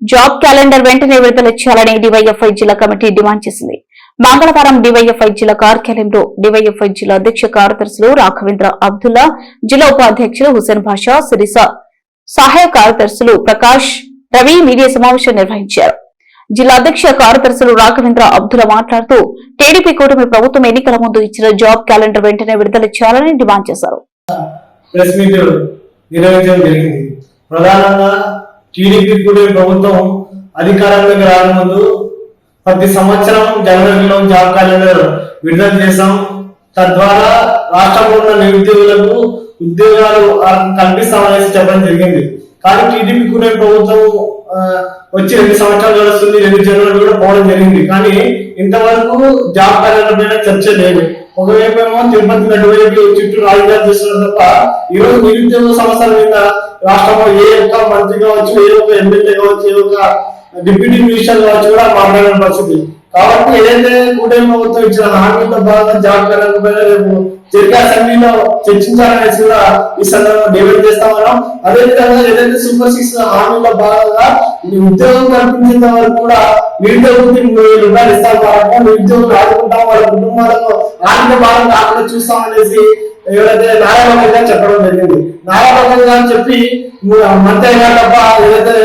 Job calendar వెంటనే విడుదల చేయాలని డివైఎఫ్ఐ జిల్లా కమిటీ డిమాండ్ చేసింది. మంగళవారం డివైఎఫ్ఐ జిల్లా కార్యాలయంలో డివైఎఫ్ఐ జిల్లా అధ్యక్ష కార్యదర్శులు రాఘవేంద్ర అబ్దుల్లా జిల్లా ఉపాధ్యక్షులు హుసేన్ భాషా సిరిస సహాయ కార్యదర్శులు ప్రకాష్ రవి మీడియా సమావేశం నిర్వహించారు. జిల్లా అధ్యక్ష కార్యదర్శులు రాఘవేంద్ర అబ్దుల్లా మాట్లాడుతూ టీడీపీ కూటమి ప్రభుత్వం ఎన్నికల ముందు ఇచ్చిన జాబ్ క్యాలెండర్ వెంటనే విడుదల చేయాలని డిమాండ్ చేశారు. ప్రధానంగా టీడీపీ కూడా ప్రభుత్వం అధికారంలోకి రాకముందు ప్రతి సంవత్సరం జనవరిలో జాబ్ క్యాలెండర్ విడుదల చేశాం. తద్వారా రాష్ట్రంలో ఉన్న నిరుద్యోగులకు ఉద్యోగాలు కల్పిస్తామనేసి చెప్పడం జరిగింది. కానీ టీడీపీ కూడా ప్రభుత్వం వచ్చి రెండు సంవత్సరాలు నడుస్తుంది రెండు జనవరి కూడా పోవడం జరిగింది. కానీ ఇంతవరకు జాబ్ క్యాలెండర్ పైన చర్చ లేదు. ఒకవైపు ఏమో తిరుపతి నటువైపు చుట్టూ రాజధాని చేస్తున్నారు తప్ప ఈ రోజు నిరుద్యోగ సమస్యల మీద రాష్ట్రంలో ఏ ఒక్క మంత్రి కావచ్చు ఏ ఒక్క ఎమ్మెల్యే కావచ్చు ఏ ఒక్క డిప్యూటీ మినిస్టర్ కావచ్చు కూడా మాట్లాడిన పరిస్థితి. కాబట్టి ఏదైతే కూటమి ప్రభుత్వం ఇచ్చిన హామీలో భాగంగా జాబ్ క్యాలెండర్ రేపు జరిగే అసెంబ్లీలో చర్చించాలనేసి కూడా ఈ సందర్భంగా డిబేట్ చేస్తా ఉన్నాం. అదేవిధంగా ఏదైతే సూపర్ సిక్స్ హామీలో భాగంగా ఉద్యోగం కల్పించేంత వరకు కూడా నిరుద్యోగులకి మూడు వేల రూపాయలు ఇస్తాం కాబట్టి నిరుద్యోగులు ఆదుకుంటాం. వాళ్ళ కుటుంబాలకు ఆర్థిక భాగం కాకుండా చూస్తామనేసి ఎవరైతే నారాయణ గారు చెప్పడం జరిగింది. నారాయణ గారు చెప్పి మంత్రి గారు తప్ప ఏదైతే